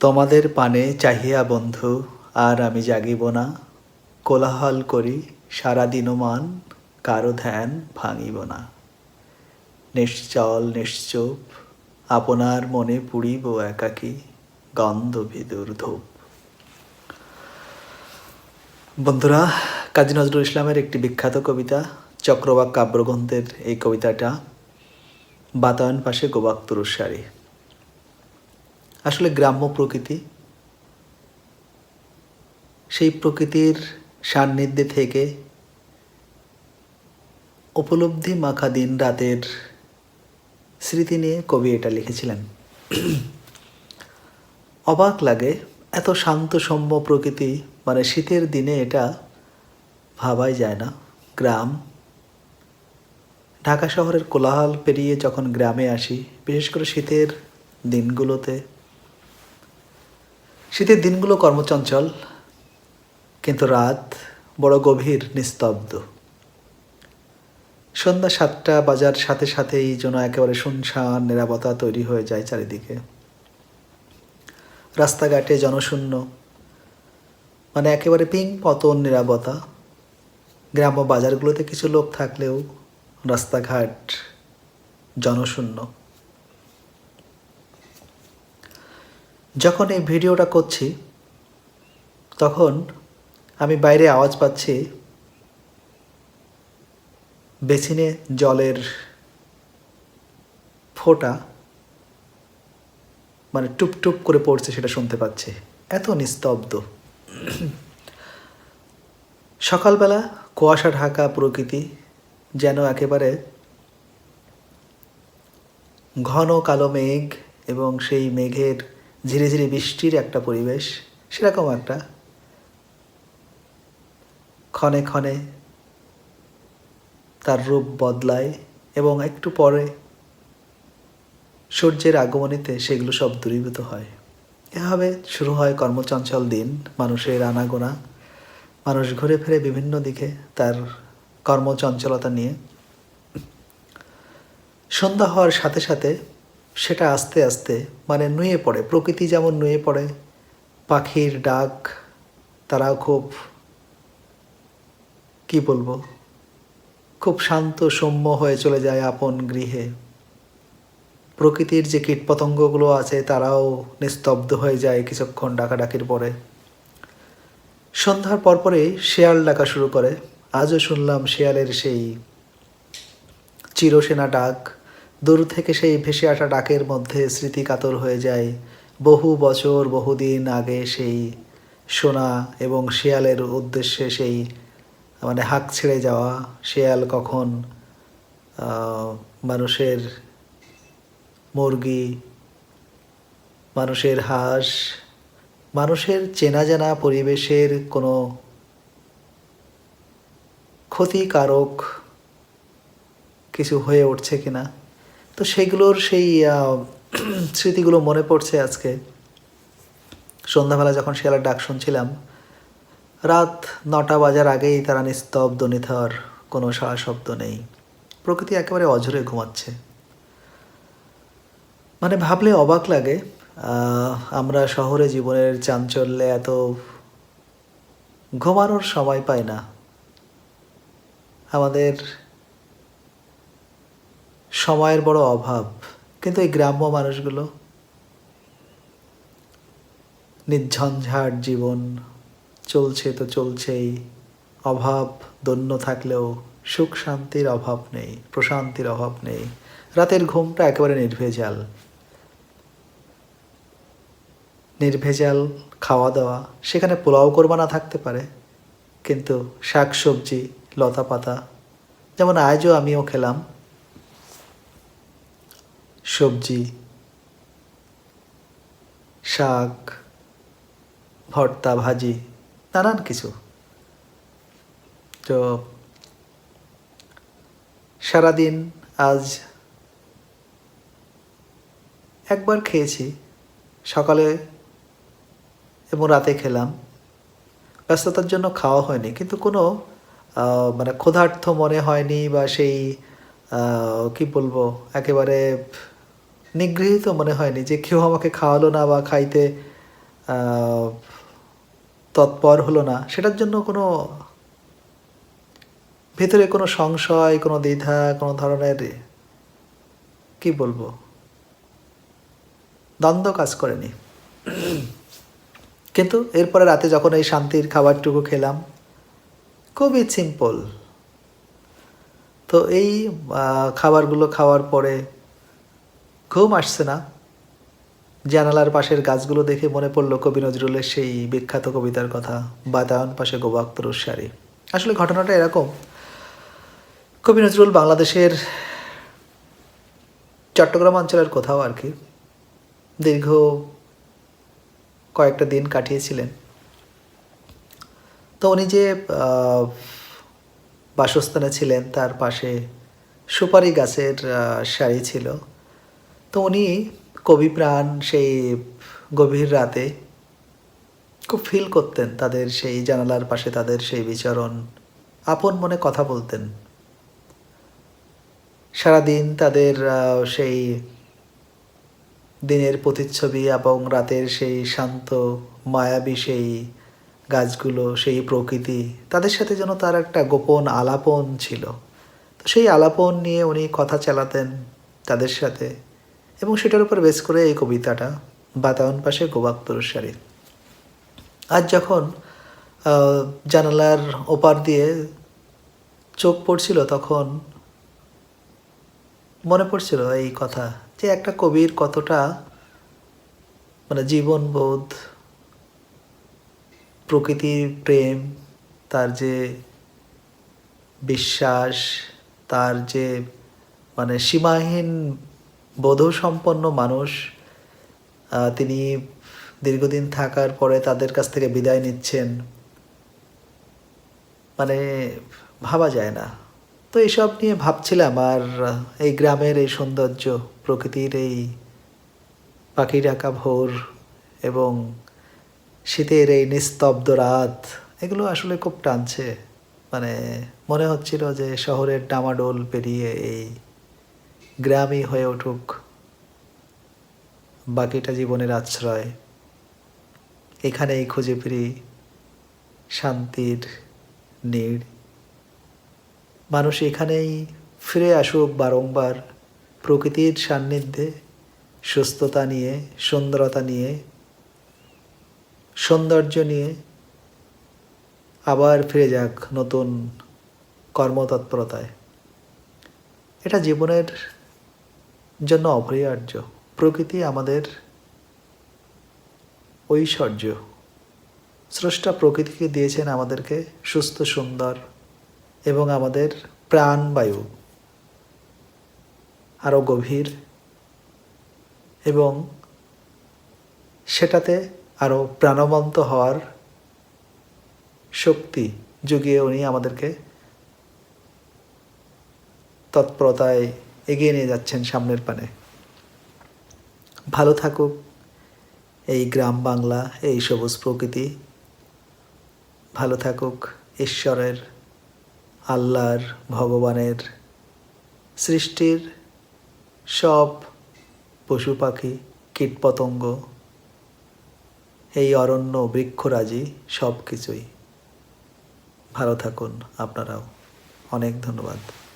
তোমাদের পানে চাহিয়া বন্ধু, আর আমি জাগিব না। কোলাহল করি, সারা দিনমান কারও ধ্যান ভাঙিব না। নিশ্চল, নিশ্চুপ, আপনার মনে পুড়িব একাকী গন্ধ ভিদুর ধূপ। বন্ধুরা, কাজী নজরুল ইসলামের একটি বিখ্যাত কবিতা, চক্রবাক কাব্যগ্রন্থের এই কবিতাটা বাতায়ন পাশে গোবাক তুরুসারি আসলে গ্রাম্য প্রকৃতি, সেই প্রকৃতির সান্নিধ্যে থেকে উপলব্ধি মাখা দিন রাতের স্মৃতি নিয়ে কবি এটা লিখেছিলেন। অবাক লাগে এত শান্ত সৌম্য প্রকৃতি মানে শীতের দিনে এটা ভাবাই যায় না। গ্রাম, ঢাকা শহরের কোলাহল পেরিয়ে যখন গ্রামে আসি, বিশেষ করে শীতের দিনগুলোতে শীতের দিনগুলো কর্মচঞ্চল, কিন্তু রাত বড় গভীর নিস্তব্ধ। সন্ধ্যা সাতটা বাজার সাথে সাথেই যেন একেবারে শুনশান নিরাপত্তা তৈরি হয়ে যায় চারিদিকে। রাস্তাঘাটে জনশূন্য মানে একেবারে পিং পতন নিরাপত্তা। গ্রাম্য বাজারগুলোতে কিছু লোক থাকলেও রাস্তাঘাট জনশূন্য। যখন এই ভিডিওটা করছি, তখন আমি বাইরে আওয়াজ পাচ্ছি বেসিনে জলের ফোঁটা মানে টুপ টুপ করে পড়ছে সেটা শুনতে পাচ্ছি। এত নিস্তব্ধ। সকালবেলা কুয়াশা ঢাকা প্রকৃতি যেন একেবারে ঘন কালো মেঘ এবং সেই মেঘের ধীরে ধীরে বৃষ্টির একটা পরিবেশ, সেরকম একটা। ক্ষণে ক্ষণে তার রূপ বদলায় এবং একটু পরে সূর্যের আগমনীতে সেগুলো সব দূরীভূত হয়। এভাবে শুরু হয় কর্মচঞ্চল দিন, মানুষের আনাগোনা। মানুষ ঘুরে ফিরে বিভিন্ন দিকে তার কর্মচঞ্চলতা নিয়ে। সন্ধ্যা হওয়ার সাথে সাথে সেটা আস্তে আস্তে মানে নুয়ে পড়ে, প্রকৃতি যেমন নুয়ে পড়ে, পাখির ডাক, তারাও খুব, কি বলব, খুব শান্ত সৌম্য হয়ে চলে যায় আপন গৃহে। প্রকৃতির যে কীটপতঙ্গগুলো আছে, তারাও নিস্তব্ধ হয়ে যায় কিছুক্ষণ ডাকাডাকির পরে। সন্ধ্যার পরপরে শেয়াল ডাকা শুরু করে। আজও শুনলাম শেয়ালের সেই চিরসেনা ডাক। দূর থেকে সেই ভেসে আসা ডাকের মধ্যে স্মৃতি কাতর হয়ে যায়। বহু বছর বহুদিন আগে সেই শোনা এবং শেয়ালের উদ্দেশ্যে সেই মানে হাঁক ছেড়ে যাওয়া শেয়াল কখন মানুষের মুরগি, মানুষের হাঁস, মানুষের চেনা জানা পরিবেশের কোনো ক্ষতিকারক কিছু হয়ে উঠছে কিনা? তো সেগুলোর সেই স্মৃতিগুলো মনে পড়ছে আজকে। সন্ধ্যাবেলা যখন শেয়ালের ডাক শুনছিলাম, রাত নটা বাজার আগেই তারা নিস্তব্ধ, নিথর, কোনো সাড়া শব্দ নেই। প্রকৃতি একেবারে অঝরে ঘুমাচ্ছে। মানে ভাবলে অবাক লাগে আমরা শহরে জীবনের চাঞ্চল্যে এত ঘুমানোর সময় পাই না। আমাদের সময়ের বড় অভাব। কিন্তু এই গ্রাম্য মানুষগুলো, নির্ঝঞ্ঝাট জীবন, চলছে তো চলছেই, অভাব, দন্য থাকলেও সুখ শান্তির অভাব নেই, প্রশান্তির অভাব নেই। রাতের ঘুমটা একেবারে নির্ভেজাল। নির্ভেজাল খাওয়া দাওয়া সেখানে পোলাও কোরবা না থাকতে পারে, কিন্তু শাক সবজি লতা পাতা যেমন আজও আমিও খেলাম সবজি, শাক, ভর্তা, ভাজি, নানান কিছু। তো সারাদিন আজ একবার খেয়েছি। সকালে এবং রাতে খেলাম। ব্যস্ততার জন্য খাওয়া হয়নি, কিন্তু কোনো মানে ক্ষুধার্থ মনে হয়নি বা সেই কি বলব, একেবারে নিগৃহীত মনে হয়নি যে কেউ আমাকে খাওয়ালো না বা খাইতে তৎপর হলো না। সেটার জন্য কোনো ভেতরে কোনো সংশয়, কোনো দ্বিধা, কোনো ধরনের কি বলব? দ্বন্দ্ব কাজ করেনি। কিন্তু এরপরে রাতে যখন এই শান্তির খাবারটুকু খেলাম, খুবই সিম্পল তো এই খাবারগুলো খাওয়ার পরে ঘুম আসছে না। জানালার পাশের গাছগুলো দেখে মনে পড়ল কবি নজরুলের সেই বিখ্যাত কবিতার কথা বাতায়ন পাশে গোবাক্তরুর সারি আসলে ঘটনাটা এরকম। কবি নজরুল বাংলাদেশের চট্টগ্রাম অঞ্চলের কোথাও আর কি। দীর্ঘ কয়েকটা দিন কাটিয়েছিলেন। তো উনি যে বাসস্থানে ছিলেন, তার পাশে সুপারি গাছের সারি ছিল। তো উনি কবি প্রাণ সেই গভীর রাতে খুব ফিল করতেন তাদের সেই জানালার পাশে তাদের সেই বিচরণ। আপন মনে কথা বলতেন। সারাদিন তাদের সেই দিনের প্রতিচ্ছবি এবং রাতের সেই শান্ত, মায়াবী সেই গাছগুলো, সেই প্রকৃতি, তাদের সাথে যেন তার একটা গোপন আলাপন ছিল। তো সেই আলাপন নিয়ে উনি কথা চালাতেন তাদের সাথে। এবং সেটার উপর বেস করে এই কবিতাটা বাতায়ন পাশে গোবাক্তর সারি আজ যখন জানালার ওপার দিয়ে চোখ পড়ছিল তখন মনে পড়ছিল এই কথা যে একটা কবির কতটা মানে জীবনবোধ প্রকৃতির প্রেম, তার যে বিশ্বাস, তার যে মানে সীমাহীন বোধসম্পন্ন মানুষ তিনি দীর্ঘদিন থাকার পরে তাদের কাছ থেকে বিদায় নিচ্ছেন। মানে ভাবা যায় না। তো এইসব নিয়ে ভাবছিলাম, আর এই গ্রামের এই সৌন্দর্য, প্রকৃতির এই পাখি ডাকা ভোর এবং শীতের এই নিস্তব্ধ রাত, এগুলো আসলে খুব টানছে। মানে মনে হচ্ছিল যে শহরের ডামাডোল পেরিয়ে এই গ্রামই হয়ে উঠুক। বাকিটা জীবনের আশ্রয়। এখানেই খুঁজে ফিরি শান্তির নীড়। মানুষ এখানেই ফিরে আসুক বারংবার প্রকৃতির সান্নিধ্যে সুস্থতা নিয়ে, সুন্দরতা নিয়ে, সৌন্দর্য নিয়ে আবার ফিরে যাক নতুন কর্মতৎপরতায়। এটা জীবনের জন্য অপরিহার্য। প্রকৃতি আমাদের ঐশ্বর্য। স্রষ্টা প্রকৃতিকে দিয়েছেন আমাদেরকে সুস্থ, সুন্দর এবং আমাদের প্রাণবায়ু আরও গভীর এবং সেটাতে আরও প্রাণবন্ত হওয়ার শক্তি যুগিয়ে উনি আমাদেরকে তৎপরতায় এগিয়ে নিয়ে যাচ্ছেন সামনের পানে। ভালো থাকুক। এই গ্রাম বাংলা, এই সবুজ প্রকৃতি। ভালো থাকুক ঈশ্বরের, আল্লাহর, ভগবানের সৃষ্টির সব পশু পাখি, কীটপতঙ্গ, এই অরণ্য, বৃক্ষরাজি সব কিছুই ভালো থাকুন আপনারাও। অনেক ধন্যবাদ।